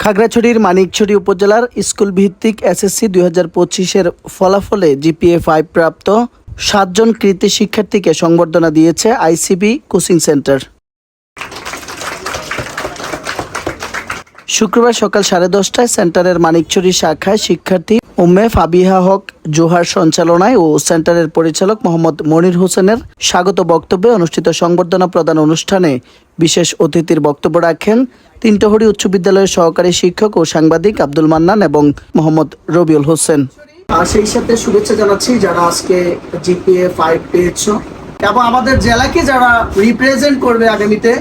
খাগড়াছড়ির মানিকছড়ি উপজেলার স্কুল ভিত্তিক এসএসসি দুই হাজার পঁচিশের ফলাফলে জিপিএ ফাইভ প্রাপ্ত সাতজন কৃতি শিক্ষার্থীকে সংবর্ধনা দিয়েছে আইসিবি কোচিং সেন্টার শুক্রবার সকাল সাড়ে দশটায় সেন্টারের মানিকছড়ি শাখায় শিক্ষার্থী উম্মে ফাবিহা হক জোহার সঞ্চালনায় ও সেন্টারের পরিচালক মোহাম্মদ মনির হোসেনের স্বাগত বক্তব্যে অনুষ্ঠিত সংবর্ধনা প্রদান অনুষ্ঠানে বিশেষ অতিথির বক্তব্য রাখেন তিনটহরি উচ্চ বিদ্যালয়ের সহকারী শিক্ষক ও সাংবাদিক আব্দুল মান্নান এবং মোহাম্মদ রবিউল হোসেন। আর সেই সাথে শুভেচ্ছা জানাচ্ছি যারা আজকে জিপিএ ফাইভ পেয়েছ এবং আমাদের জেলাকে যারা রিপ্রেজেন্ট করবে আগামীতে,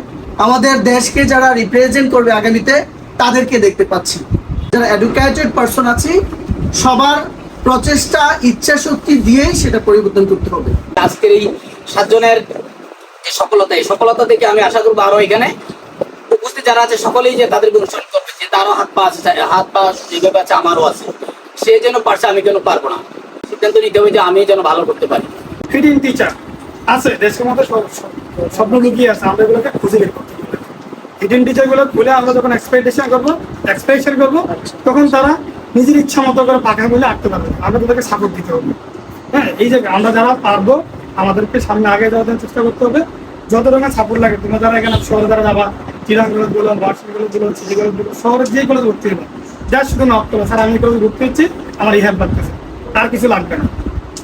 আমাদের দেশকে যারা রিপ্রেজেন্ট করবে আগামীতে তাদেরকে দেখতে পাচ্ছি। যারা এডুকেটেড পার্সন আছে সবার প্রচেষ্টা ইচ্ছা শক্তি দিয়েই সেটা পরিবর্তন করতে হবে। আজকের এই সাতজনের যে সফলতা এই সফলতা থেকে আমি আশা করব আরও এখানে উপস্থিত যারা আছে সকলেই যে তাদেরকে অনুসরণ করবে যে তারও হাত পা আছে হাত পা যেভাবে আছে আমারও আছে। সে যেন পারছে আমি কেন পারব না। সিদ্ধান্ত নিতে হবে যে আমি যেন ভালো করতে পারি। ফিডিং টিচার আছে দেশের মধ্যে সব লুকিয়ে আছে আমরা এগুলোকে খুঁজে বের করতে টিচারগুলো খুলে আমরা যখন এক্সপেকটেশন করব এক্সপেকটেশন করব, তখন তারা নিজের ইচ্ছা মতো করে পাখা খুলে আঁকতে পারবে। আমরা তাদেরকে সাপোর্ট দিতে হবে। হ্যাঁ এই যে আমরা যারা পারব, আমাদেরকে সামনে আগে যাওয়ার জন্য চেষ্টা করতে হবে। যত রকমের সাপোর্ট লাগে, তোমরা যারা এখানে শহরে যারা যাবা, চিরাং কলেজ বলো বার্ষিক কলেজ বলো, সিটি কলেজ বলো শহরে যে কলেজ ভর্তি হবে যা শুধু নক করো, স্যার, আমি কলেজ ভর্তি হচ্ছি, আমার হেল্প লাগতেছে। তার কিছু লাগবে না।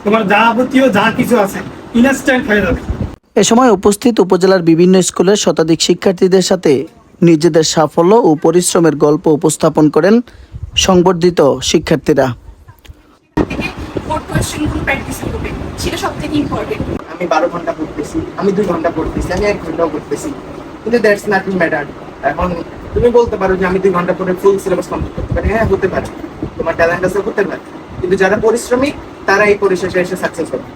তোমার যা যাবতীয় যা কিছু আছে ইনস্ট্যান্ট হয়ে যাবে। এ সময় উপস্থিত উপজেলার বিভিন্ন স্কুলের শতাধিক শিক্ষার্থীদের সাথে নিজেদের সাফল্য ও পরিশ্রমের গল্প উপস্থাপন করেন সংবর্ধিত শিক্ষার্থীরা। আমি বারো ঘণ্টা পড়তেছি, আমি এক ঘন্টাও পড়তেছি। কিন্তু দ্যাটস নাথিং ম্যাটার এখন তুমি বলতে পারো যে আমি দুই ঘণ্টা পরে ফুল সিলেবাস কমপ্লিট করতে পারি। হ্যাঁ হতে পারে। তোমার ট্যালেন্ট আছে, হতে পারে। কিন্তু যারা পরিশ্রমী, তারা এই পরিশেষে এসে সাকসেস হবে।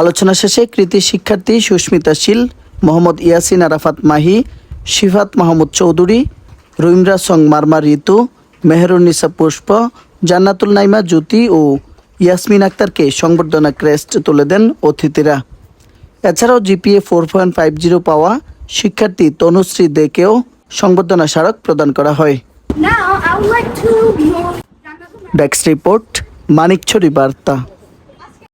আলোচনা শেষে কৃতি শিক্ষার্থী সুস্মিতা শীল মোহাম্মদ ইয়াসিন আরাফাত মাহি শিফাত মাহমুদ চৌধুরী রুইমরা সং মারমা ঋতু মেহরুন্নিসা পুষ্প জান্নাতুল নাইমা জ্যোতি ও ইয়াসমিন আক্তারকে সংবর্ধনা ক্রেস্ট তুলে দেন অতিথিরা। এছাড়াও GPA four point five zero পাওয়া শিক্ষার্থী তনুশ্রী দেকেও সংবর্ধনা স্মারক প্রদান করা হয়। ডেস্ক রিপোর্ট মানিকছড়ি বার্তা।